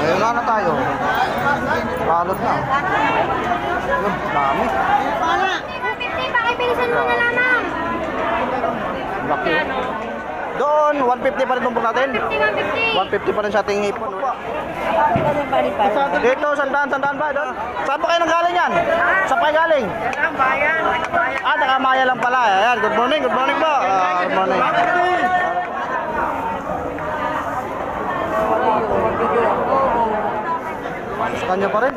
Ayun na na tayo. Balot na. Yun, dami. 250, pakibilisan mo na lamang. Laki. Doon, 150 pa rin tumpok natin. 150, 150 pa rin sa ating hipon. Dito, sandaan, sandaan ba? Doon. Saan pa kayo nang galing yan? Saan pa kayo galing? Ah, nakamaya lang pala. Ayan, good morning, good morning po. Ah, good morning. Kanya pa rin.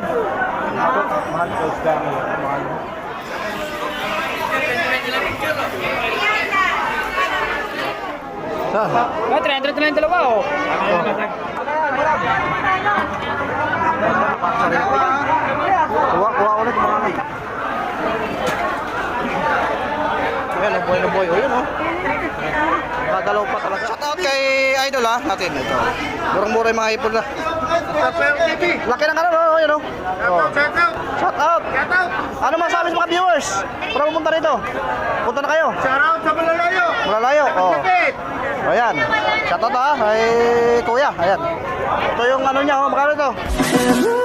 Mahal ko isda. Mahal. Ah, Oh, 300 na yung dalawa, oh. Kuha, kuha ulit mga may. Ayan, ang buhay na buhay. O, yun o. Gagalaw pa talaga. Shout out kay Idol ha, natin. Ito. Murang-mura yung mga ipon na. Laki ng ano, no? Yun o. Oh. Shout out. Ano masabi sa mga viewers? Para pumunta rito. Punta na kayo. Shoutout sa Malalayo! Malalayo. Oh. Ayan. Out ha, kay Kuya. Ayan. Ito yung ano niya, oh. Magkano ito?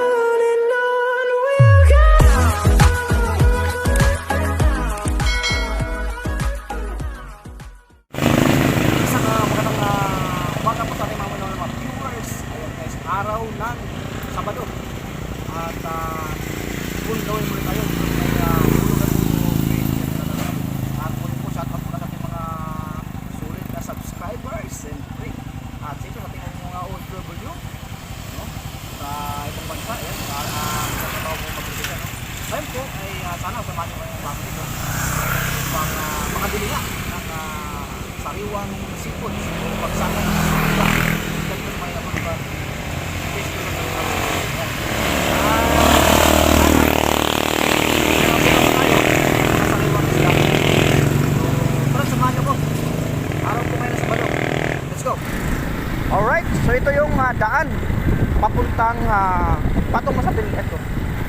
Papuntang uh, patong mo sa balikat ko.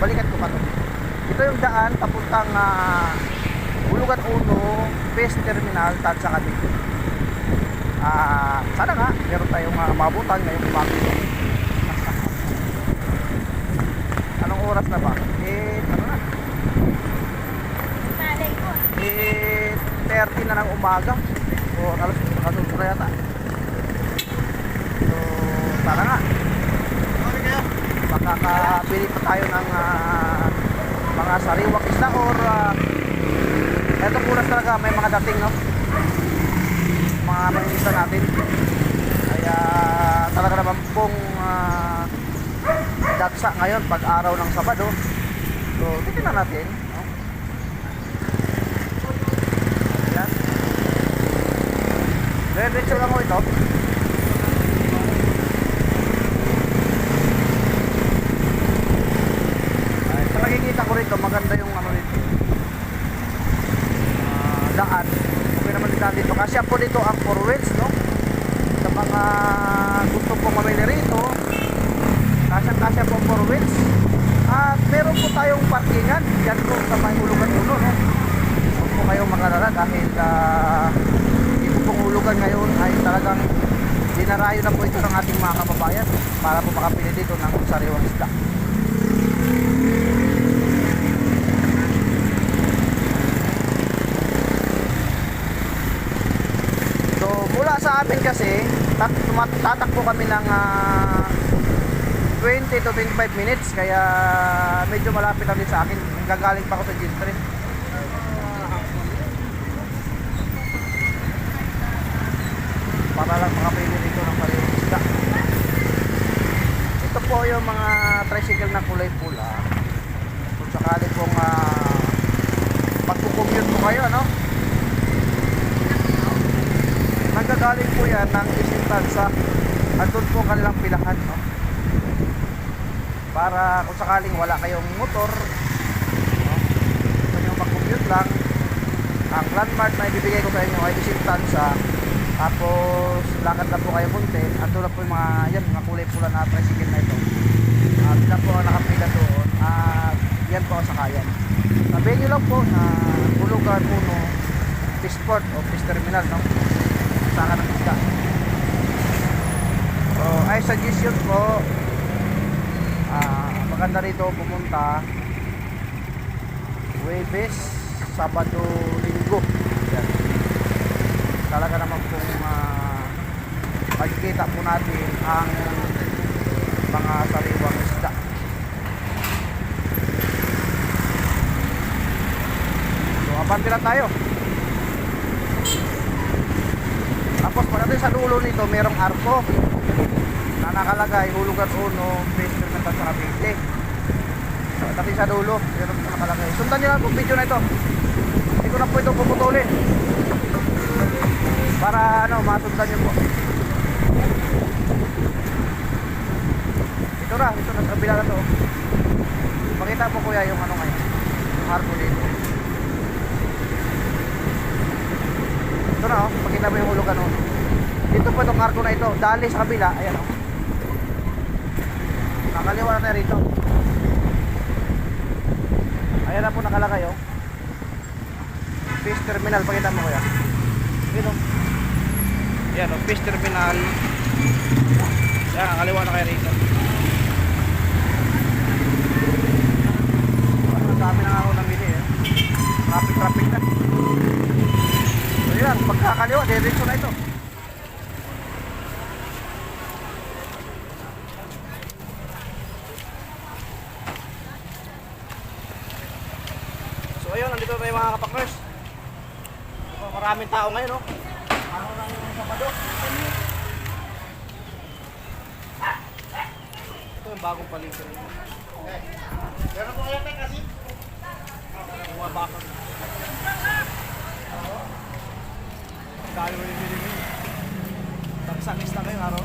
Balikat ko patong. Ito yung daan papuntang uh, Bulugan Uno, Base Terminal, Tansa Cavite. Ah, sana nga meron tayong uh, mabutan ngayong umaga. Anong oras na ba? Eh, ano na? Malay. Eh, 30 na ng umaga. O, alas nakasusunod yata. So, tara nga. Makakabili pa tayo ng ah, mga sariwang isda or uh, etong oras talaga may mga dating no mga mangingisda natin kaya talaga naman pong uh, datsa ngayon pag araw ng Sabado so titignan natin no? Ayan. Diretso lang mo ito. Ay, sa nakikita ko rito, maganda yung ano dito. Ah, daan. Okay naman din dito. Kasi po dito ang four wheels, no? Sa mga gusto pong mamili rito, kasya-kasya po ang four wheels. At meron po tayong parkingan. Yan po sa may hulugan uno, no? Huwag po kayong makalala dahil uh, dito pong hulugan ngayon ay talagang dinarayo na po ito ng ating mga kababayan para po makapili dito ng sariwang isda. So amin kasi tatakbo kami ng ah, 20 to 25 minutes kaya medyo malapit lang din sa akin. Gagaling pa ako sa Giltrin. Para lang makapili dito ng sariwang isda. Ito po yung mga tricycle na kulay pula. Kung sakali pong uh, magkukommute po kayo, no? Nagagaling po yan ng Isintansa. Andun po ang kanilang pilahan, no? Para kung sakaling wala kayong motor, no? Gusto nyo mag-commute lang, ang landmark na ibibigay ko sa inyo ay Isintansa. Tapos lakad lang po kayo punti. Ando lang po yung mga yan, mga kulay pula na tricycle na ito. Uh, sila po ang nakapila doon. Ah, Kayan. Sabihin nyo lang po na Bulugan Uno Fish Port o Fish Terminal, no? Isda. So, ay suggestion po, ah, maganda rito pumunta Webes, Sabado, Linggo. Yan. Talaga naman pong ah, makikita po natin ang mga sariwang isda. So, abante na tayo. Tapos pagdating sa dulo nito, merong arko na nakalagay hulugan uno, base sa Cavite. So, pagdating sa dulo, meron ito nakalagay. Sundan nyo lang itong video na ito. Hindi ko na po ito puputulin. Para ano, masundan nyo po. Ito na, ito na, kabila na to. Pakita mo kuya yung ano ngayon. Yung arko dito. Ito na oh, pakita mo yung hulugan oh. Dito po itong arko na ito, dali sa kabila, ayan oh. Nakaliwa na rito. Ayan na po nakalagay oh. Fish terminal, pakita mo kuya. Dito. Ayan oh, fish terminal. Ayan, nakaliwa na kayo rito. Ang dami na ako nang bili eh. Traffic traffic na. Yan, pagkakaliwa, diretso na ito. So ayun, nandito tayo mga kapakers. So, maraming tao ngayon, no? Ano yung Sabado? Ito yung bagong paligid. Meron po kayo kasi? Mga bakal. Dahil mo yung binigay. Lista kayo araw.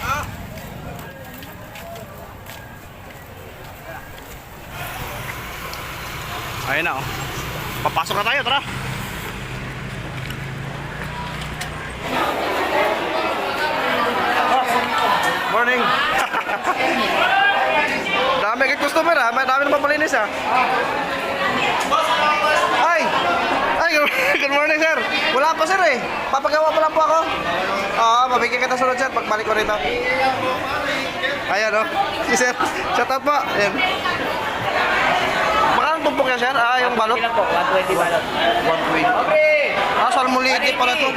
Ah! Ayun na oh. Papasok na tayo, tara. Morning. Dami kay customer ah. May dami naman palinis ah. Ay! Good- morning sir. Wala pa sir eh. Papagawa pa lang po ako. Oo, mabigyan kita sunod sir pagbalik ko rito. Ayan oh. Si sir. Shout out po. Ayan. Magkano tumpok yan sir? Ah, yung balot? Ilan po? 120 balot. 120. Ah, salmuliti pala to.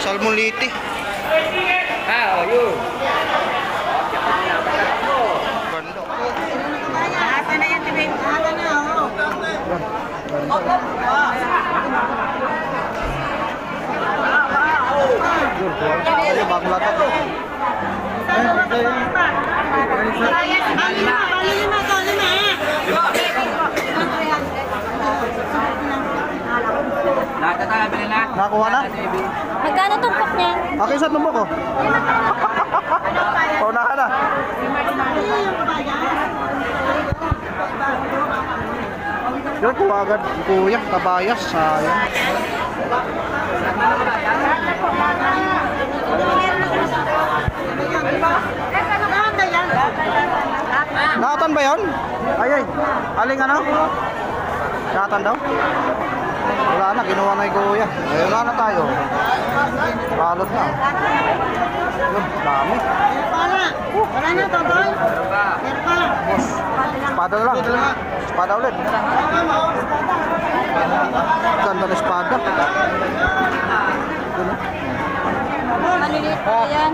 Salmuliti. Ah, oh, yun. Ganda na yan, Tibing. Ata na, oh. Ay, bagong lata to. Lahat na? Magkano tumpok niya? Okay, sa tumbok ko. Paunahan na. Yun, kuha agad. Kuya, kabayas. Sayang. Nakatan ba yun? Ay, ay. Aling ano? Nakatan daw? Wala na, ginawa na yung kuya. Eh, wala na tayo. Balot na. Yun, dami. Wala na, Totoy. Meron pa. Espada na lang. Espada ulit. Ganda na espada. Yun. Maliliit pa yan.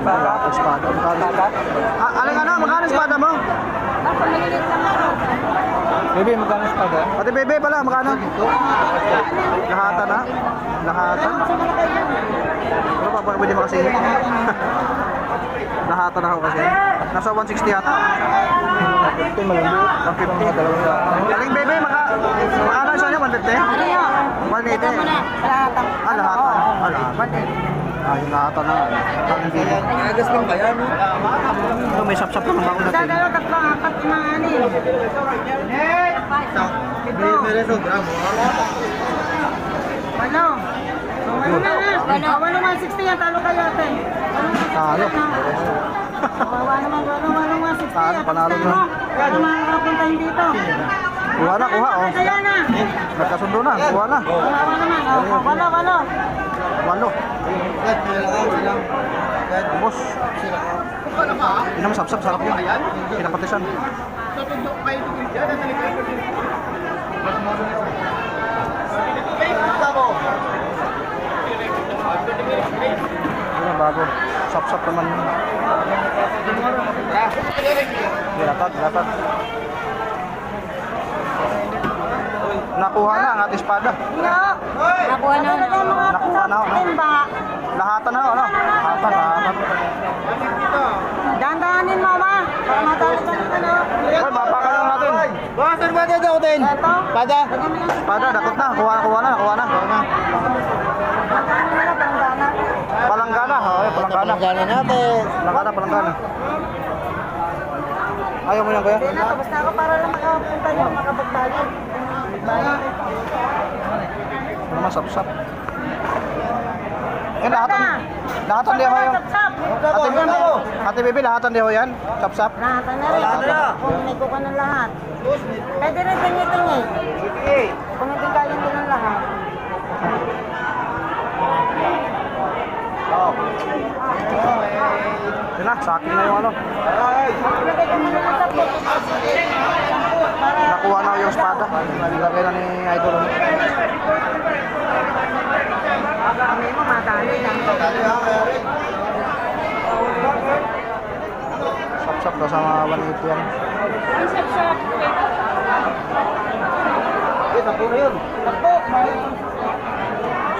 Baga po espada. Aling ano, magkano espada mo? Ako, maliliit lang ako. Bebe, magkano espada? Pati bebe pala, magkano? Lahata na? Lahata? Ano pa, baka pwede makasingin? Lahata na ako kasi. Nasa 160 yata. 150 malambot. 150. Aling bebe, maka, magkano siya? 100 eh? Ano yun? 180 eh? Lahat ang... Ah, lahat. Ano ah, lahat. 180. Ah, yung lahat na. Ang hindi. Agas lang kaya, no? Ano, may sap-sap lang ba ako natin? Dalawa, tatlo, apat, lima, ani. Net! May meron sa gramo. Oh. Walo. Walo na nga. Walo ah, man 60 yan, talo kayo atin. Talo. Walo naman, oh, walo naman 60 yan. Panalo na. Walo naman kapuntahin dito. Kuha na, kuha oh. Na. Nagkasundo na, kuha na. Naman. Oh, walo, walo. Walo. Boss. Inam sapsap sarap yun. Pinapatisan. Ano bago? Sapsap naman yun. Dilatat, dilatat. Nakuha na ang ating espada. Nakuha na. Nakuha na, ano? Timba. Lahatan na, ano? Lahatan, lahatan. Dandahanin mo ba? Para matalo ka ng ano. Mapaka lang natin. Boss, ano ba dito din? Ito. Pada. Pada, dakot na. Kuha na, kuha na, kuha na. Kuha na. Nila? Palanggana, palanggana. Palanggana natin. Palanggana, palanggana. Ayaw mo yan, kuya? Hindi na, tapos na ako para lang makapunta nyo, makabagbalik. Ano naman, sap-sap. Yan, lahatan. Lahatan di ho yung... Ate, ate Bibi, lahatan di ho yan? Sap-sap. Lahat na rin. Puminig ko ka ng lahat. Pwede rin tingi-tingi. Puminig kayo din ng lahat. Oo. Yun na, sa akin na yung ano. Ilagay ko muna ng sapo. Para Nakuha na yung espada. Nilagay na ni Idol. kami mo madali lang. Sap-sap daw sa mga 180 yan.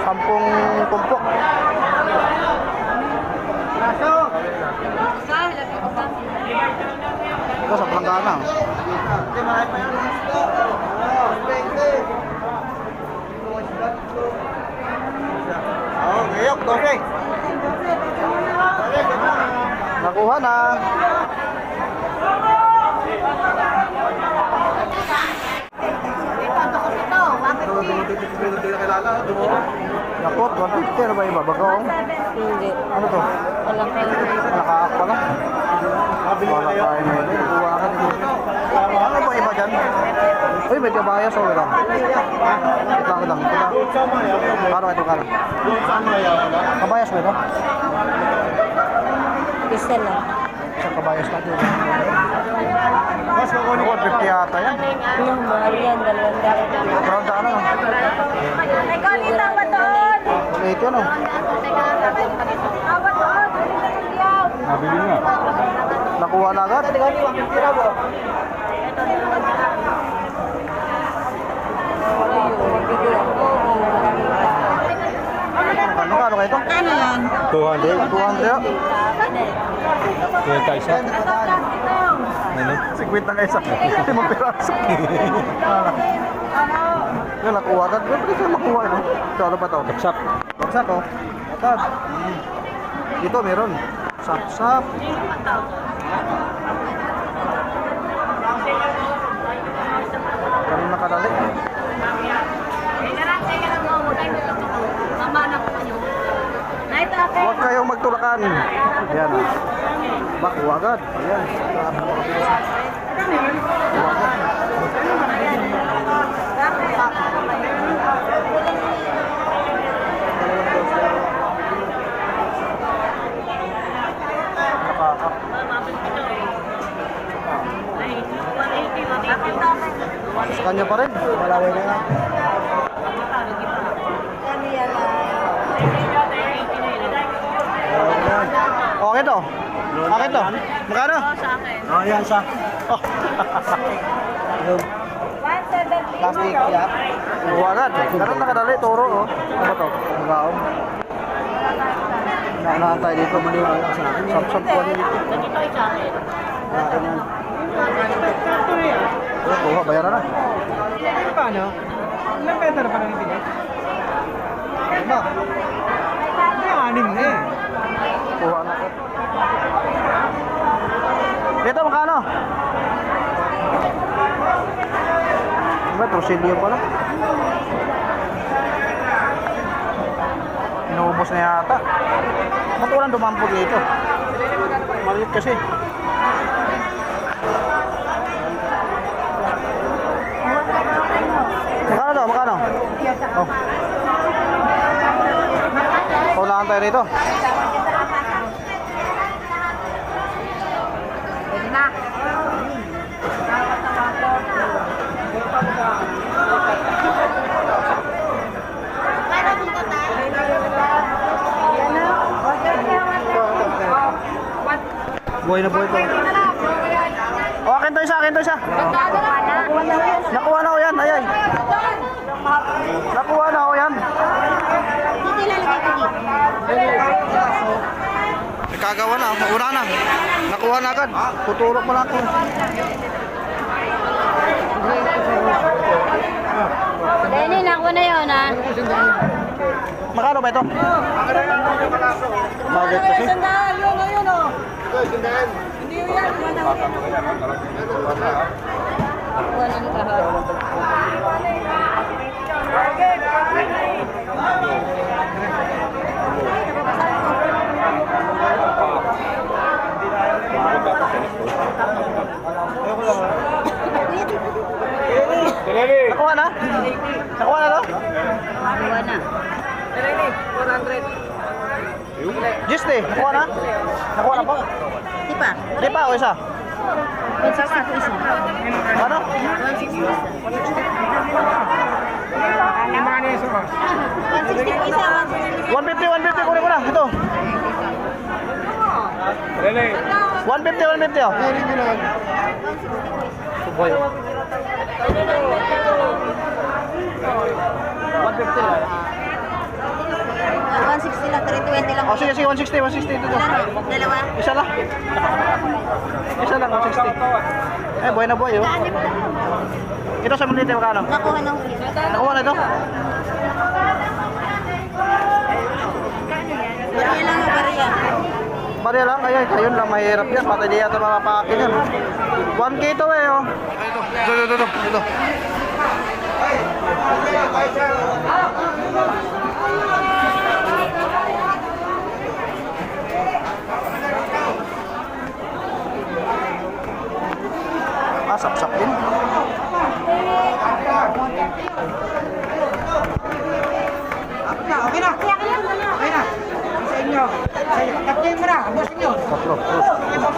Sampung kumpok. Ito sa Palanggana. Nakuha na. Nakot, 150 ano ba iba? Bagaw? Hindi. Ano to? Walang pera. Nakaak pa lang. Wala tayo na yun. Ano ba iba dyan? Uy, may kabayas o lang. Ito lang, ito lang. Ito lang. Paano ito ka lang? Kabayas ba ito? Isa lang. Isang kabayas natin. Ako, 150 yata yan. Ano, mahal yan. Dalawang daan. Parang daan ano? Ikaw, litang baton! Ulit yun oh. Nabili nga. Nakuha na agad. Ano kano kayo ito? Ano yan? 200. 200. Kaya tayo siya. Ano? 50 na isa. Hindi mo piraso. Yan, nakuha agad. Pwede siya makuha. No? Ito, ano ba ito? Sap. Bagsak oh. Agad. Dito meron. Sap-sap. Ganun nakadali. Huwag kayong magtulakan. Ayan. Kuha agad. Nakaka. Sa kanya pa rin. Malaway na yan. Akin to. Akin to. Magkano? Oh, yan siya. Oh. Plastic. Kuha agad. Ganun nakadali. Toro oh. Ano to? Magaong. Naunahan tayo dito. Sap-sap po dito. Akin yan. Oh. Bayaran na. Paano? Ilang meter pa nang ibigay? Ano? May anim na eh. Kuha na ko. Dito magkano? Diba, trosilyo pala? Inuubos na yata. Ba't walang dumampog dito? Maliit kasi. Magkano daw? Magkano? Oh. Paunahan tayo rito. Buhay na buhay ko. Oh, akin to isa, akin to isa. Nakuha na ko yan, ayay. Nakuha na ko yan. Dito ilalagay ko dito. Kagawa na, mauna na. Nakuha na agad. Tutulog mo lang ako. Dahil nakuha na yun ha. Magkano ba ito? Bakit kasi? Sandaan, yun o, yun o. Nakuha na. Nakuha na? To? Nakuha na. Just eh, nakuha na? Nakuha na po? Di pa? Di pa, o isa? 160 po isa. Ano? 160 po isa. 160 po isa. 150, 150, kunin ko na. Ito. 150, 150 oh. Suboy. 150 lang. 160 lang, 320 lang. Oh, sige, sige, 160, 160 ito. to. Dalawa. Isa lang. Isa lang, 160. Eh, buhay na buhay oh. Ito sa mulite, magkano? Nakuha ng huli. Nakuha na ito? Bariya lang bariya. Bariya lang, kaya ayun lang, mahirap yan. Patay di yata mapapakin yan. 1K ito eh, oh. Ito, ito, ito, ito. ito. Ah, sapsak din. Okay na, okay na. Okay na. Sa inyo. Sa inyo. Tatloy mo na. Boss nyo. Tatlo. Okay, boss.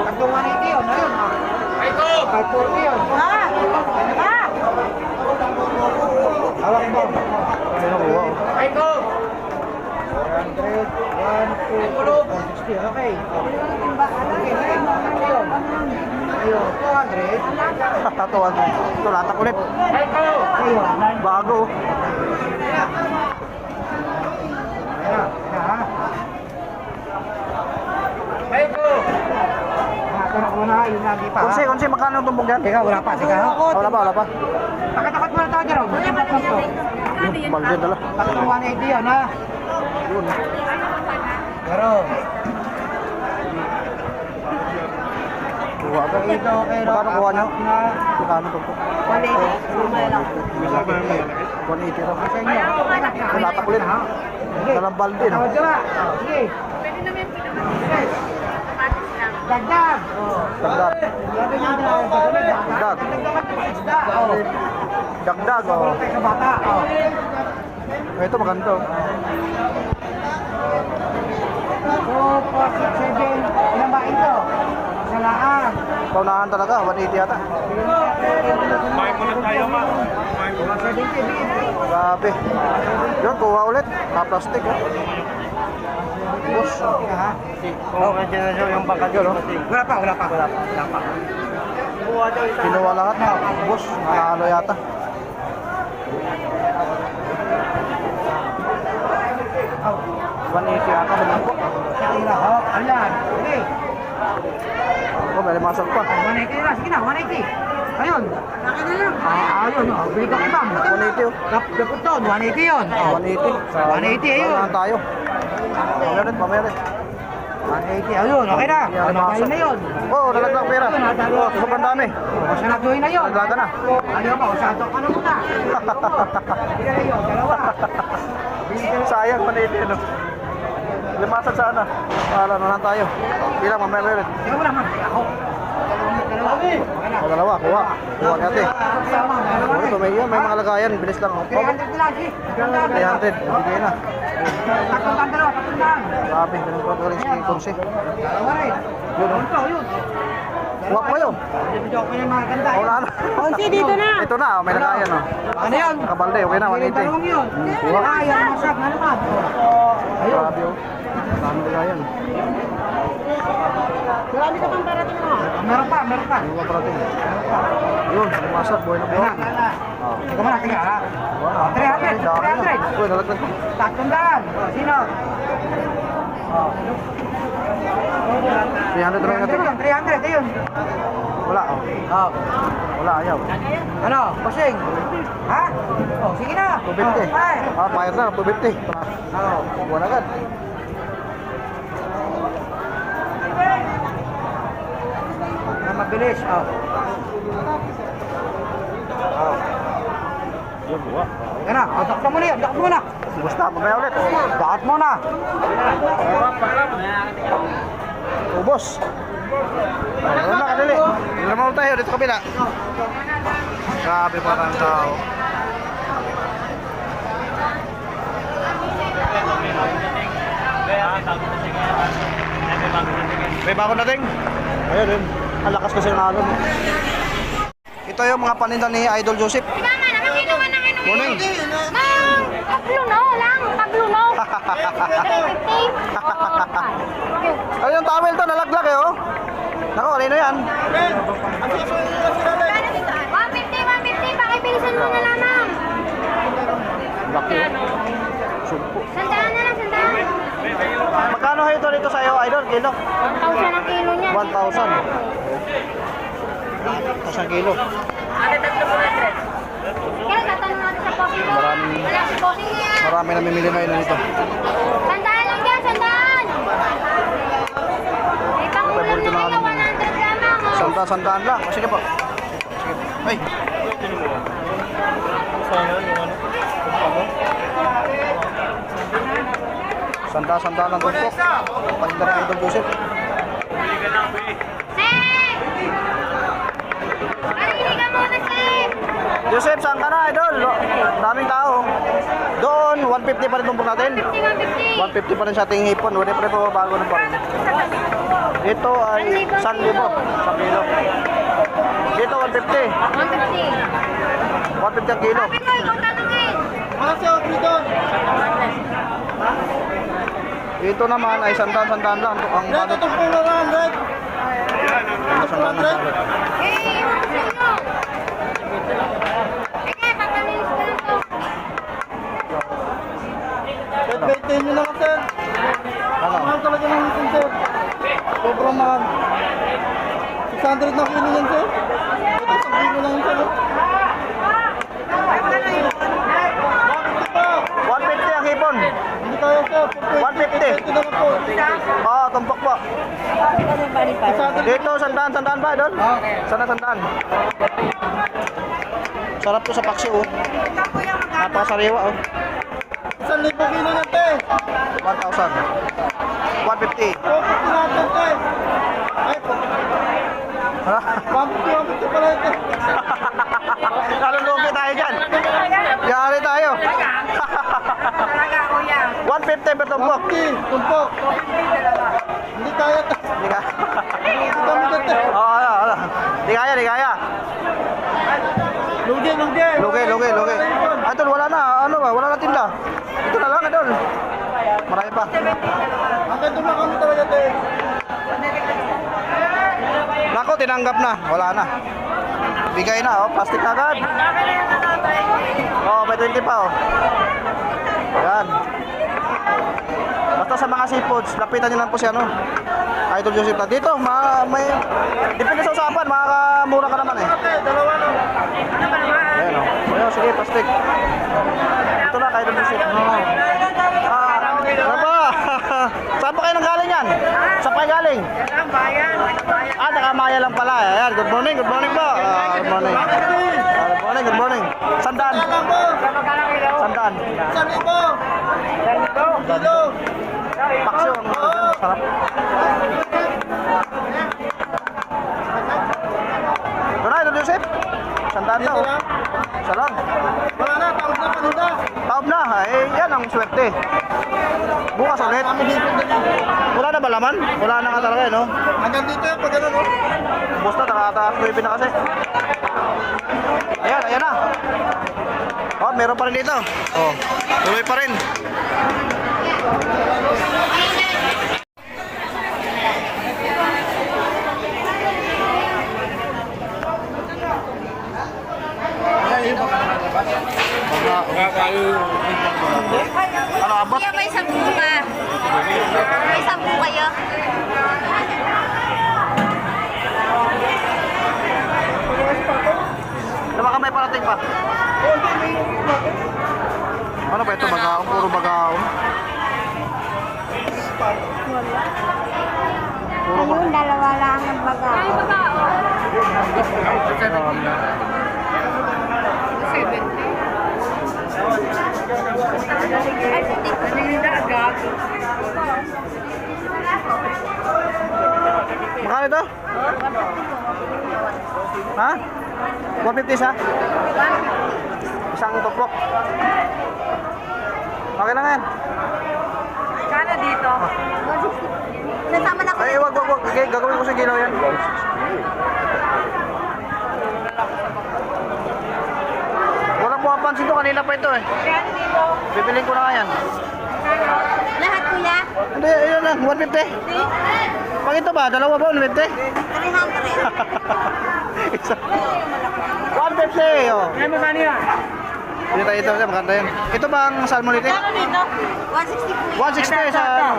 Tatlong 180 yun. Ayun. Ito. 540 yun. Ha? Ha? Hawak mo. Ayun, nakuha. oh. 400, 1, 2, 160. Okay. Okay, ayun. Ayun. Ayun. 200. Tatuan. Ito, latak ulit. Bago. Na. Na, na? Kunsi, kunsi, magkano ang tumbog yan? Teka, wala pa. Teka, wala pa, wala pa. Takat-takat muna tayo, Jerome. Balde dala. Tatlong 180 yun, ha? Yun. Jerome. Kuha ka. Ito, Rob. Magkano kuha nyo? Na Magkano tumbog? 180. 180 raw. Pa ulit. Sige. Dalang balde, ba? Sige. Dagdag. Dagdag. Sabi niya na, dagdag. Dagdag. Dagdag. Dagdag. Oh. Ito, maganda, oh. 2, 4, 6, 7. Ilan ba ito? Salaan. Paunahan talaga, 180 yata. Kumain muna tayo, ma. 70, Grabe. Yun, kuha ulit. Na-plastic, oh. Boss. ha? Oh, yung bangka yun, oh. Wala pa, wala pa. Wala pa. Wala pa. Kinuha lahat na. Boss, nanalo yata. Oh. 180 yata, naman po. Sakira. Oh, ayan. Sige. Oh, may limasag pa. 180 na. Sige na, 180. Ayun. Akin na lang. Ah, ayun. Oh. Bili ka ibang. 180, oh. Dap, dapot doon. 180 yun. Oh. 180. 180, ayun. Paunahan tayo. Mamaya rin. 180. Ayun, okay na. Ano tayo na yun? Oo, oh, nalaglag pera. Oh, sobrang dami. O, sanaduhin na yun. Nalaglagan na. Ayaw mo, usado ka na muna. Na yun, dalawa. Sayang maliit yun. Oh. Limasan sana. Wala na lang tayo. Bilang mamaya ulit. Sino mo naman? Ako. O dalawa, kuha. Kuha ni ate. Ito, may, may mga lagayan. Bilis lang. oh. 300 na lang, si. 300. Bigay na. Tatlong tanda, tatlong tanda. Grabe, ganun pa galing si Kursi. Pare, Yun, oh. ito, yun. Kuha ko yun. Wala na. Onsi, dito na. Ito na, oh, may lagayan. Oh. Ano yan? Kabalde, okay na, 180. Dalawang yun. Kuha. Yan, masak na naman. Grabe, oh. Dami lagayan. Marami ka pang parating mo. Meron pa, meron pa. Yung kaparating. Yun, lumasag, buhay na buhay. Oh. Ikaw muna, tiga ha. Wala. 300, Dami na. 300. Uy, nalaglag ko. Tatlong. Sino? 300 lang natin. 300, ayun. Wala, oh. Oh. Wala, ayaw. Ano? Pasing? Ha? Oh, sige na. 250. Ay. Ah, bayad na, 250. Oh. Buwan agad. Na mabilis. Oh. Oh. Yun, buwa. Yan na. Oh, takbo mo na yun. Takbo mo na. Basta, mamaya ulit. Dakat mo na. Ubos. Ayun na, kadali. Naman ulit tayo, dito kabila. Grabe pa ng tao. May bago nating? Ayun din. Ang lakas kasi ng alon. Ito yung mga paninda ni Idol Joseph. Tama naman, kinuha na kinuha. Morning. Mang, pagluno lang, pagluno. 350. Oh, Ano yung towel to? Nalaglag eh oh. Nako, kanino yan? 150, 150. Pakibilisan mo na lamang. Laki. Sumpo. Sandaan na lang, sandaan. Magkano ito dito sa iyo, Idol? Kilo? 1,000 ang kilo niya. 1,000. 1,000 kilo. Maraming- Wala si posing niya. Marami namimili na yun dito. Sandaan lang dyan, sandaan. May pangulam na kayo, 100 lamang. oh. Santa, sandaan lang. Sige po. Sige. Ay. Sanda, sanda lang doon po. Palinda ng Idol Joseph. Sip! Marili ka muna, Sip! Joseph, saan ka na, Idol? Daming tao. Doon, 150 pa rin tumpok natin. 50, 150 pa rin sa ating hipon. Wala pa rin po bago na pa rin. Dito ay 1,000 sa kilo. Dito 150. 150. 150 ang kilo. Dito naman ay sandaan sandaan lang. Ang balot. Sandaan lang balot. Lang. Baitin nyo naman, sir. Ano? Mahal talaga ng itin, sir. Sobrang mahal. 600 na kilo yan, sir. Ito, isang kilo lang sir. 150 ang hipon. Hindi kaya, sir. 150. Ito naman po. Oo, tumpok po. Dito, sandaan, sandaan ba, Idol? Sana sandaan. Sarap to sa paksi, oh. Napakasariwa, oh. Isang libo kilo yan, te. 1,000. 150. Focus natin, te. Ay, po. Ha? 150, 150 pala ito. Lalong lugi tayo dyan. Yari tayo. 150 per tumpok. 50, tumpok. Hindi kaya, te. Di ka. Hindi kami dyan, te. Oo, ano, ano. Di kaya, di kaya. Lugi, lugi. Lugi, lugi, lugi. Ah, Idol, wala na. Ano ba? Wala na tinda. Ito na lang, Idol. Marami pa. Hanggang doon lang kami talaga, te. Nako, tinanggap na. Wala na. Bigay na, oh. Plastic na agad. Oh, may 20 pa, oh. Yan. Basta sa mga seafoods, lapitan nyo lang po si ano. Idol Joseph na. Dito, ma may... Depende sa usapan, makakamura ka naman eh. Dalawa lang. Ayan, oh. Ayan, sige, plastic. Ito na, Idol Joseph. Ah, ano ba? Saan pa kayo nang galing yan? Saan pa kayo galing? Ah, nakamaya lang pala. Ayan, good morning, good morning po. Ah, good morning. Ah, good morning, good morning. Sandaan. Sandaan. Isang libo. Paksyo sarap. Na, oh. Isa lang. Wala na, taos na, panuda. Taob na, eh, yan ang swerte. Bukas ulit. Wala na ba laman? Wala na nga talaga, eh, no? Hanggang dito yung pag ano, no? Basta nakataas ko yung na kasi. Ayan, ayan na. Oh, meron pa rin dito. Oh, tuloy pa rin. Ano, abot? Kuya, may sampu ka. May sampu kayo. Ano baka may parating pa? Ano ba ito? Bagaong, puro bagaong. Puro ba? Ayun, dalawa lang ang baga. Ay, baga, Makano ito? Ha? 150 sa? Isang tuprok. Okay lang yan. Kano dito? Ah. Nasama na ko. Ay, wag, wag, wag. Okay, gagawin ko sa ginaw yan. Pansin to. Kanina pa ito eh. Bibiling ko na nga yan. Lahat, kuya. Hindi, ayun lang. 150. Pag ito ba? Dalawa ba? 150? 300. Isa. 150. Oh. Kano magkano yan? Dito tayo ito. Maganda yan. Ito ba ang salmonite? Dito? 160 kuya. 160 sa ano?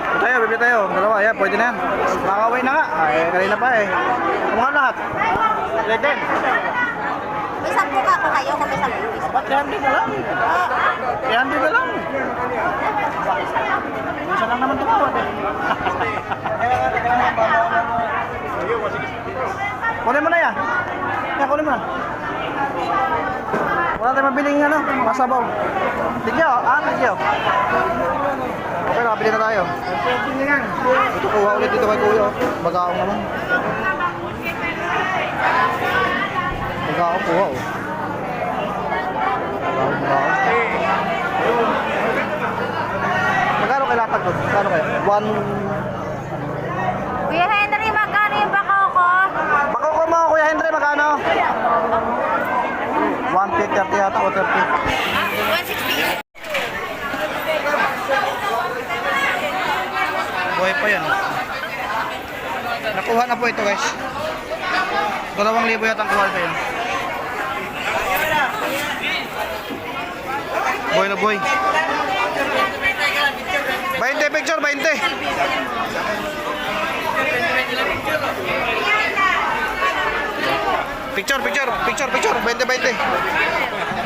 Ito tayo, bibili tayo. Dalawa, ayan, pwede na yan. Makakaway na nga. Ay, kanina pa eh. Mga lahat. Legend. May sampu ka ako kayo kung may sampu. Ba't 300 na lang? 300 na lang. Isa lang naman tumawad eh. kunin mo na yan. Yan, kunin mo na. Wala tayong mabiling ano, masabaw. Tigyo, ah, tigyo. Okay, nakabili na tayo. Ito kuha ulit dito kay kuya. oh. Bagaong naman. Bagaong kuha oh. Bagaong, bagaong. Magkano kay latag doon? Magkano kaya? One... Kuya Henry, magkano yung baka ko? Bako ko mo, Kuya Henry, magkano? 150 yata o 30. 160. Buhay pa yan. Nakuha na po ito guys. Dalawang libo yata ang kuha ito yan. Boy na boy. 20 picture, 20. Picture, picture, picture, picture, 20, 20.